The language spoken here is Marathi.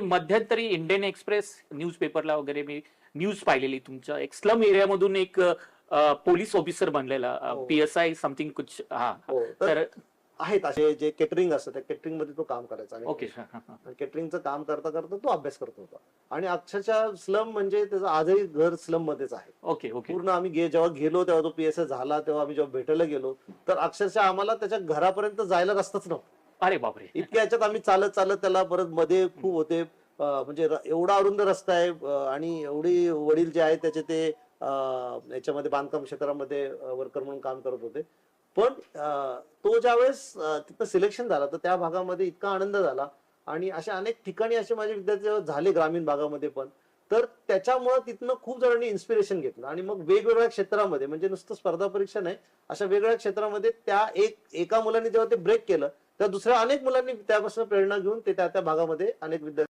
मध्यंतरी इंडियन एक्सप्रेस न्यूज पेपरला वगैरे मी न्यूज पाहिलेली तुमच्या एक स्लम एरियामधून एक पोलीस ऑफिसर बनलेला हो. पी एस आय समथिंग कुछ हा. हो. तर आहेत असे जे केटरिंग असतं त्या केटरिंगमध्ये तो काम करायचा. ओके केटरिंगचं काम करता करता तो अभ्यास करत होता. आणि अक्षरशः स्लम म्हणजे त्याचं आजही घर स्लम मध्येच आहे. Okay okay. पूर्ण आम्ही जेव्हा गेलो तेव्हा तो पीएस झाला तेव्हा आम्ही जेव्हा भेटायला गेलो तर अक्षरशः आम्हाला त्याच्या घरापर्यंत जायला रस्ताच नव्हता. अरे बापरे. इतक्या याच्यात आम्ही चालत चालत त्याला परत मध्ये खूप होते. म्हणजे एवढा अरुंद रस्ता आहे आणि एवढी वडील जे आहेत त्याचे ते याच्यामध्ये बांधकाम क्षेत्रामध्ये वर्कर म्हणून काम करत होते. पण तो ज्यावेळेस तिथं सिलेक्शन झाला तर त्या भागामध्ये इतका आनंद झाला. आणि अशा अनेक ठिकाणी असे माझे विद्यार्थी झाले ग्रामीण भागामध्ये पण. तर त्याच्यामुळे तिथनं खूप जणांनी इन्स्पिरेशन घेतलं. आणि मग वेगवेगळ्या क्षेत्रामध्ये म्हणजे नुसतं स्पर्धा परीक्षा नाही अशा वेगवेगळ्या क्षेत्रामध्ये त्या एक एका मुलाने जेव्हा ते ब्रेक केलं तर दुसऱ्या अनेक मुलांनी त्यापासून प्रेरणा घेऊन ते त्या त्या भागामध्ये अनेक विद्यार्थी